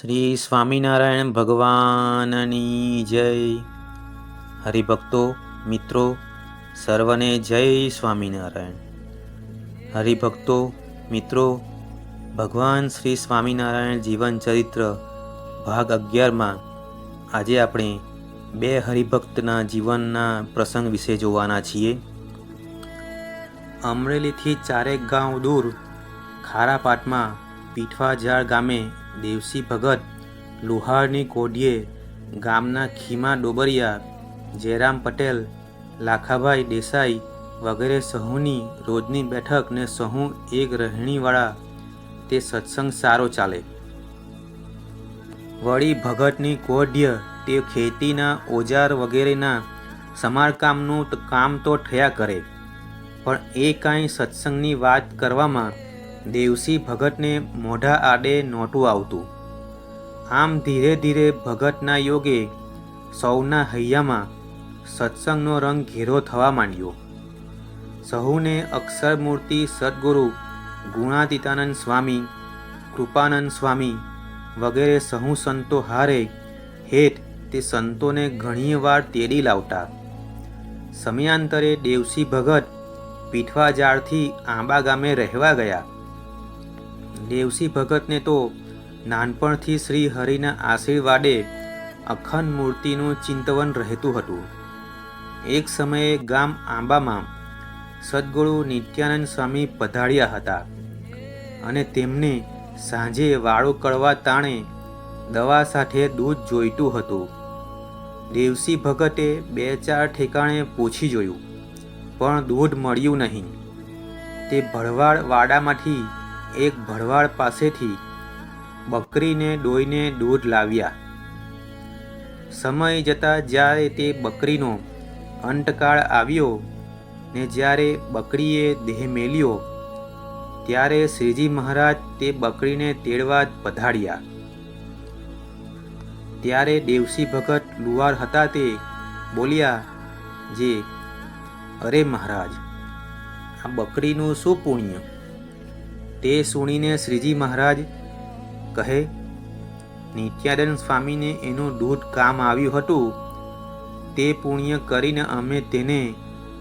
શ્રી સ્વામિનારાયણ ભગવાનની જય. હરિભક્તો, મિત્રો, સર્વને જય સ્વામિનારાયણ. હરિભક્તો, મિત્રો, ભગવાન શ્રી સ્વામિનારાયણ જીવન ચરિત્ર ભાગ અગિયારમાં આજે આપણે બે હરિભક્તના જીવનના પ્રસંગ વિશે જોવાના છીએ. અમરેલીથી ચારેક ગાંવ દૂર ખારાપાટમાં પીઠવાજાળ ગામે દેવસી ભગત લુહારની કોડીએ ગામના ખીમા ડોબરિયા, જયરામ પટેલ, લાખાભાઈ દેસાઈ વગેરે સહુની રોજની બેઠક ને સહુ એક રહેણીવાળા, તે સત્સંગ સારો ચાલે. વળી ભગતની કોઢ્ય તે ખેતીના ઓજાર વગેરેના સમારકામનું કામ તો થયા કરે, પણ એ કાંઈ સત્સંગની વાત કરવામાં દેવસી ભગતને મોઢા આડે નહોતું આવતું. આમ ધીરે ધીરે ભગતના યોગે સૌના હૈયામાં સત્સંગનો રંગ ઘેરો થવા માંડ્યો. સહુને અક્ષરમૂર્તિ સદગુરુ, ગુણાતીતાનંદ સ્વામી, કૃપાનંદ સ્વામી વગેરે સહુ સંતો હારે હેઠ તે સંતોને ઘણી વાર તેડી લાવતા. સમયાંતરે દેવસી ભગત પીઠવા જાળથી આંબા ગામે રહેવા ગયા. દેવસી ભગતને તો નાનપણથી શ્રી હરિના આશીર્વાદે અખંડ મૂર્તિનું ચિંતવન રહેતું હતું. એક સમયે ગામ આંબામાં સદગુરુ નિત્યાનંદ સ્વામી પધાર્યા હતા અને તેમને સાંજે વાળો કળવા તાણે દવા સાથે દૂધ જોઈતું હતું. દેવસી ભગતે બે ચાર ઠેકાણે પૂછી જોયું, પણ દૂધ મળ્યું નહીં. તે ભરવાડ વાડામાંથી એક ભરવાડ પાસેથી બકરીને ડોઈને દૂધ લાવ્યા. સમય જતાં જ્યારે તે બકરીનો અંતકાળ આવ્યો ને જ્યારે બકરીએ દેહ મેલ્યો, ત્યારે શ્રીજી મહારાજ તે બકરીને તેડવા પધાડ્યા ત્યારે દેવસી ભગત લુવાર હતા તે બોલ્યા, જે, અરે મહારાજ, આ બકરીનું શું પુણ્ય? તે સુણીને શ્રીજી મહારાજ કહે, નિત્યાનંદ સ્વામીને એનું દૂધ કામ આવ્યું હતું. તે પુણ્ય કરીને અમે તેને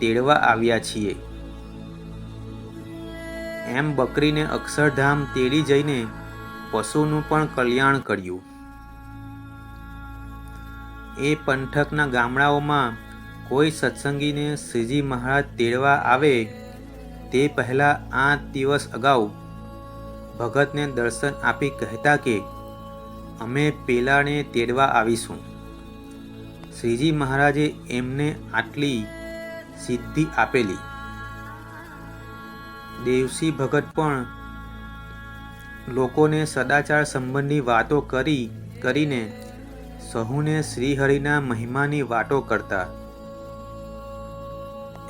તેડવા આવ્યા છીએ. એમ બકરીને અક્ષરધામ તેડી જઈને પશુનું પણ કલ્યાણ કર્યું. એ પંથકના ગામડાઓમાં કોઈ સત્સંગીને શ્રીજી મહારાજ તેડવા આવે, તે પહેલાં આઠ દિવસ અગાઉ ભગતને દર્શન આપી કહેતા કે, અમે પેલાને તેડવા આવીશું. શ્રીજી મહારાજે એમને આટલી સિદ્ધિ આપેલી. દેવસી ભગત પણ લોકોને સદાચાર સંબંધી વાતો કરી, કરીને સહુને શ્રીહરિના મહિમાની વાતો કરતા.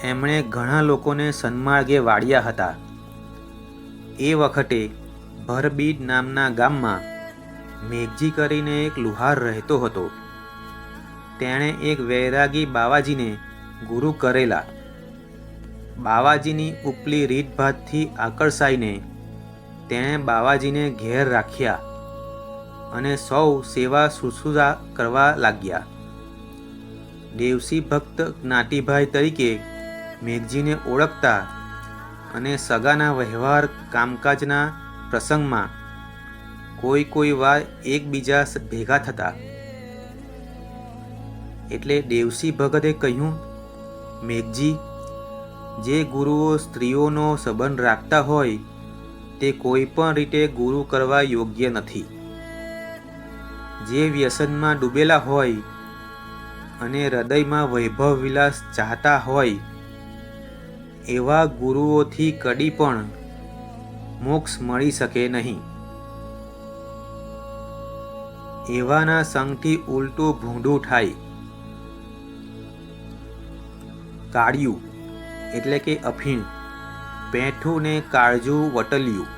એમણે ઘણા લોકોને સન્માર્ગે વાળ્યા હતા. એ વખતે ભરબીડ નામના ગામમાં મેઘજી કરીને એક લુહાર રહેતો હતો. તેણે એક વૈરાગી બાવાજીને ગુરુ કરેલા. બાવાજીની ઉપલી રીતભાતથી આકર્ષાઈને તેણે બાવાજીને ઘેર રાખ્યા અને સૌ સેવા શુશ્રુષા કરવા લાગ્યા. દેવસી ભક્ત જ્ઞાતિભાઈ તરીકે મેઘજીને ઓળખતા અને સગાના વ્યવહાર કામકાજના પ્રસંગમાં કોઈ કોઈ વાર એકબીજા ભેગા થતા. એટલે દેવસી ભગતે કહ્યું, મેઘજી, જે ગુરુઓ સ્ત્રીઓનો સંબંધ રાખતા હોય, તે કોઈ પણ રીતે ગુરુ કરવા યોગ્ય નથી. જે વ્યસનમાં ડૂબેલા હોય અને હૃદયમાં વૈભવ વિલાસ ચાહતા હોય, એવા ગુરુઓથી કડી પણ મોક્ષ મળી શકે નહીં. એવાના સંગથી ઉલટું ભૂંડું થાય. કાળિયું, એટલે કે અફીણ, પેઠું ને કાળજું વટલ્યું,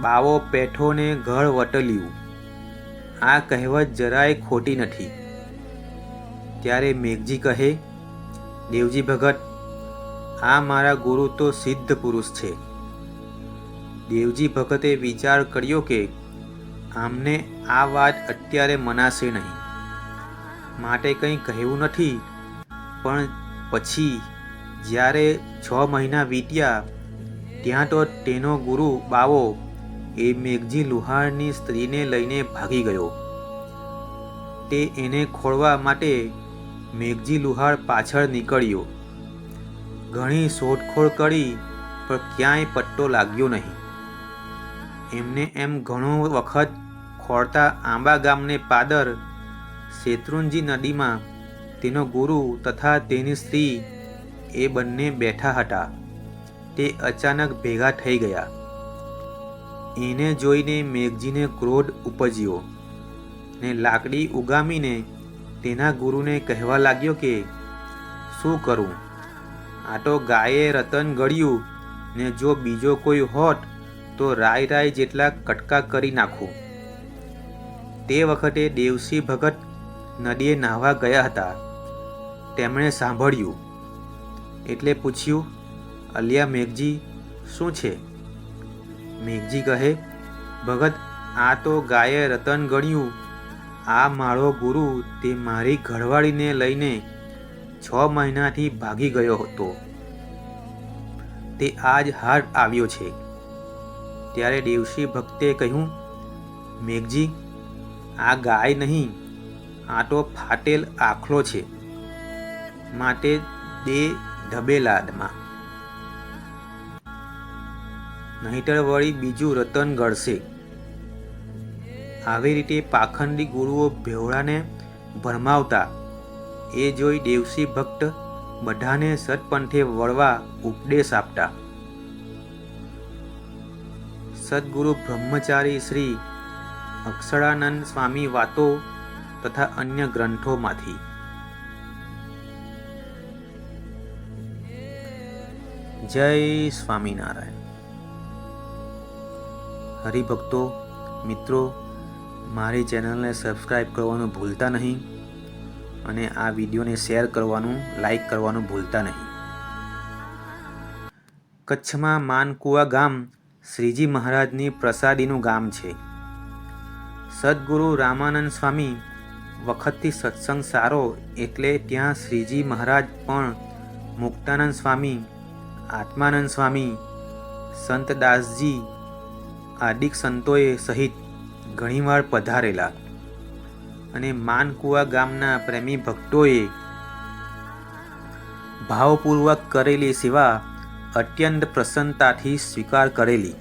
બાવો પેઠો ને ઘર વટલ્યું. આ કહેવત જરાય ખોટી નથી. ત્યારે મેઘજી કહે, દેવજી ભગત, આ મારા ગુરુ તો સિદ્ધ પુરુષ છે. દેવજી ભગતે વિચાર કર્યો કે આમને આ વાત અત્યારે મનાશે નહીં. માટે કંઈ કહેવું નથી, પણ પછી જ્યારે છ મહિના વીત્યા, ત્યાં તો તેનો ગુરુ બાવો એ મેઘજી લુહારની સ્ત્રીને લઈને ભાગી ગયો. તે એને ખોળવા માટે મેઘજી લુહાર પાછળ નીકળ્યો. ઘણી શોધખોળ કરી, પણ ક્યાંય પટ્ટો લાગ્યો નહીં. એમને એમ ઘણો વખત ખોળતા આંબા ગામને પાદર શેત્રુંજી નદીમાં તેનો ગુરુ તથા તેની સ્ત્રી એ બંને બેઠા હતા. તે અચાનક ભેગા થઈ ગયા. એને જોઈને મેઘજીને ક્રોધ ઉપજ્યો ને લાકડી ઉગામીને તેના ગુરુને કહેવા લાગ્યો કે, શું કરું? આ તો ગાયે રતન ગળ્યું ને જો બીજો કોઈ હોત તો રાય રાય જેટલા કટકા કરી નાખું. તે વખતે દેવસી ભગત નદીએ નાહવા ગયા હતા. તેમણે સાંભળ્યું. એટલે પૂછ્યું, અલિયા મેઘજી, શું છે? મેઘજી કહે, ભગત, આ તો ગાયે રતન ગણ્યું. આ મારો ગુરુ તે મારી ઘડવાળીને લઈને છ મહિનાથી ભાગી ગયો હતો. તે આજ હાર આવ્યો છે. ત્યારે દેવશી ભક્તે કહ્યું, મેઘજી, આ ગાય નહીં, આ તો ફાટેલ આખલો છે, માટે બે ઢબેલાદમાં નહીતર વળી બીજું રતન ગળશે. આવી રીતે પાખંડી ગુરુઓ ભેવડાને ભરમાવતા, એ જોઈ દેવસી ભક્ત બધાને સત્પંથે વળવા ઉપદેશ આપતા. સદગુરુ બ્રહ્મચારી શ્રી અક્ષરાનંદ સ્વામી વાતો તથા અન્ય ગ્રંથોમાંથી. જય સ્વામિનારાયણ. હરિભક્તો, મિત્રો, મારી ચેનલને સબસ્ક્રાઈબ કરવાનું ભૂલતા નહીં અને આ વિડીયોને શેર કરવાનું લાઈક કરવાનું ભૂલતા નહીં. કચ્છમાં માનકુવા ગામ શ્રીજી મહારાજની પ્રસાદીનું ગામ છે. સદગુરુ રામાનંદ સ્વામી વખતથી સત્સંગ સારો એટલે ત્યાં શ્રીજી મહારાજ પણ મુક્તાનંદ સ્વામી, આત્માનંદ સ્વામી સંતદાસજી આદિક સંતોએ સહિત ઘણીવાર પધારેલા અને માનકુવા ગામના પ્રેમી ભક્તોએ ભાવપૂર્વક કરેલી સેવા અત્યંત પ્રસન્નતાથી સ્વીકાર કરેલી.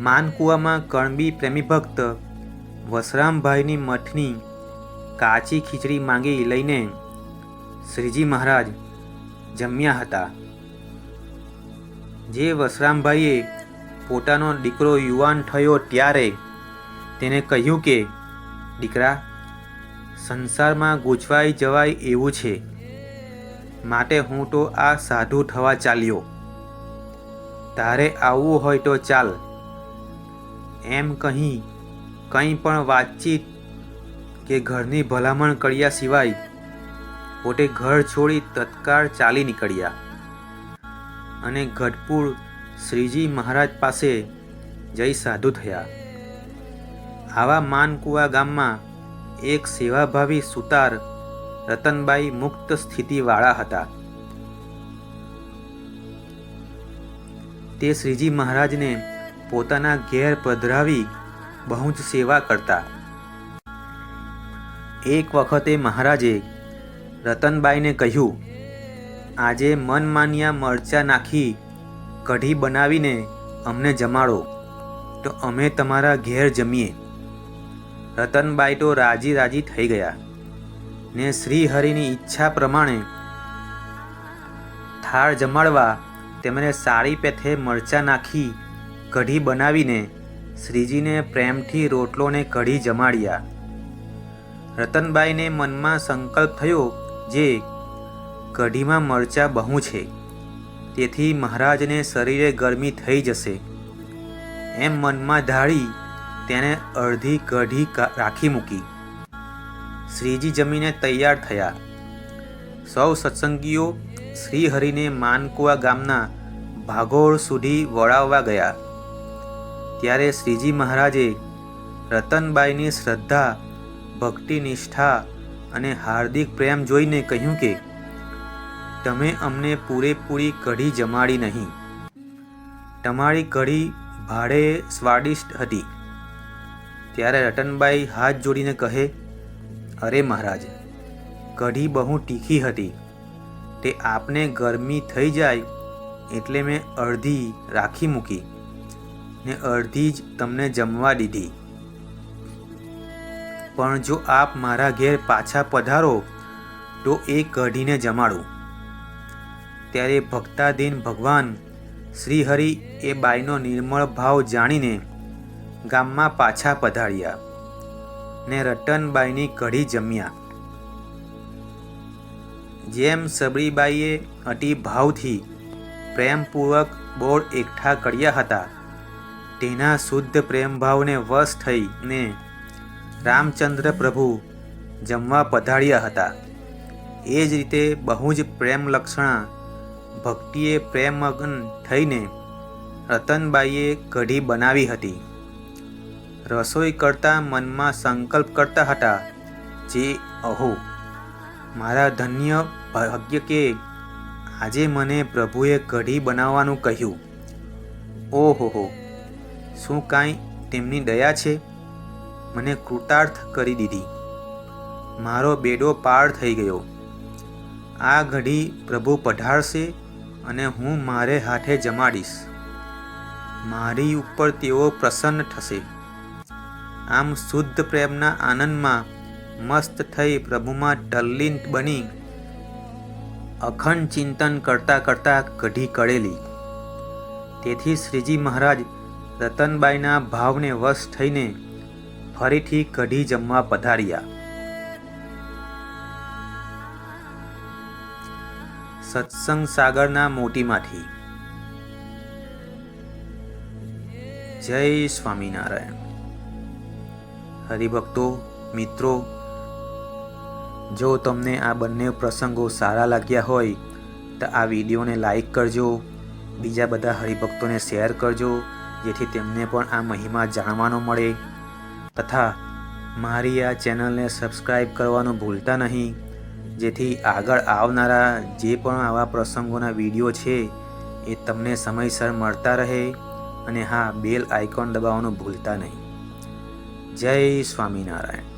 માનકુવામાં કણબી પ્રેમી ભક્ત વસરામભાઈની મઠની કાચી ખીચડી માંગી લઈને શ્રીજી મહારાજ જમ્યા હતા. જે વસરામભાઈએ પોતાનો દીકરો યુવાન થયો ત્યારે તેને કહ્યું કે, દીકરા, સંસારમાં ગૂંચવાઈ જવાય એવું છે. માટે હું તો આ સાધુ થવા ચાલ્યો. તારે આવવું હોય તો ચાલ. એમ કહી કંઈ પણ વાતચીત કે ઘરની ભલામણ કર્યા સિવાય પોતે ઘર છોડી તત્કાળ ચાલી નીકળ્યા. અને ગઢપુર શ્રીજી મહારાજ પાસે જઈ સાધુ થયા. આવા માનકુવા ગામમાં એક સેવાભાવી સુતાર રતનબાઈ મુક્ત સ્થિતિવાળા હતા. તે શ્રીજી મહારાજને પોતાના ઘેર પધરાવી બહુ જ સેવા કરતા. એક વખતે મહારાજે રતનબાઈને કહ્યું, આજે મનમાન્યા મરચાં નાખી કઢી બનાવીને અમને જમાડો, તો અમે તમારા ઘેર જમીએ. રતનબાઈ તો રાજી રાજી થઈ ગયા. ને શ્રીહરિની ઈચ્છા પ્રમાણે થાળ જમાડવા તેમણે સાડી પેથે મરચાં નાખી, કઢી બનાવીને શ્રીજીને પ્રેમથી રોટલોને કઢી જમાડ્યા. રતનબાઈને મનમાં સંકલ્પ થયો જે કઢીમાં મરચાં બહુ છે, તેથી મહારાજને શરીરે ગરમી થઈ જશે. એમ મનમાં ધાળી તેણે અડધી કઢી રાખી મૂકી. શ્રીજી જમીને તૈયાર થયા. સૌ સત્સંગીઓ શ્રીહરિને માનકુવા ગામના ભાગોળ સુધી વળાવવા ગયા. ત્યારે શ્રીજી મહારાજે રતનબાઈની શ્રદ્ધા ભક્તિ નિષ્ઠા અને હાર્દિક પ્રેમ જોઈને કહ્યું કે, તમે અમને પૂરેપૂરી કઢી જમાડી નહીં. તમારી કઢી ભાડે સ્વાદિષ્ટ હતી. ત્યારે રતનબાઈ હાથ જોડીને કહે અરે મહારાજ, કઢી બહુ તીખી હતી. તે આપને ગરમી થઈ જાય એટલે મેં અડધી રાખી મૂકી ને અડધી જ તમને જમવા દીધી. પણ જો આપ મારા ઘેર પાછા પધારો, તો એ કઢીને જમાડું. ત્યારે ભક્તાધીન ભગવાન શ્રીહરિ એ બાઈનો નિર્મળ ભાવ જાણીને ગામમાં પાછા પધાર્યા. ને રતનબાઈની કઢી જમ્યા. જેમ સબરીબાઈએ અતિ ભાવથી પ્રેમપૂર્વક બોળ એકઠા કર્યા હતા, તેના શુદ્ધ પ્રેમભાવને વશ થઈને રામચંદ્ર પ્રભુ જમવા પધાર્યા હતા. એ જ રીતે બહુ જ પ્રેમલક્ષણા ભક્તિએ પ્રેમમગ્ન થઈને રતનબાઈએ કઢી બનાવી હતી. રસોઈ કરતા મનમાં સંકલ્પ કરતા હતા, જે અહો, મારા ધન્ય ભાગ્ય કે આજે મને પ્રભુએ કઢી બનાવવાનું કહ્યું. ઓહોહો શું કાંઈ તેમની દયા છે? મને કૃતાર્થ કરી દીધી. મારો બેડો પાર થઈ ગયો. આ ઘડી પ્રભુ પઢારશે અને હું મારે હાથે જમાડીશ. મારી ઉપર તેઓ પ્રસન્ન થશે. આમ શુદ્ધ પ્રેમના આનંદમાં મસ્ત થઈ પ્રભુમાં ટલ્લીન બની અખંડ ચિંતન કરતા કરતા કઢી કળેલી. તેથી શ્રીજી મહારાજ રતનબાઈના ભાવને વશ થઈને ફરીથી કઢી જમવા પધાર્યા. સત્સંગ સાગરના મોટીમાંથી જય સ્વામિનારાયણ. હરિભક્તો, મિત્રો, જો તમને આ બંને પ્રસંગો સારા લાગ્યા હોય, તો આ વિડીયોને લાઈક કરજો, બીજા બધા હરિભક્તોને શેર કરજો, જેથી તેમને પણ આ મહિમા જાણવાનો મળે. તથા, મારી આ ચેનલને સબસ્ક્રાઈબ કરવાનું ભૂલતા નહીં, જેથી આગળ આવનારા જે પણ આવા પ્રસંગોના વીડિયો છે, એ તમને સમયસર મળતા રહે અને હા, બેલ આઇકોન દબાવવાનું ભૂલતા નહીં. જય સ્વામિનારાયણ.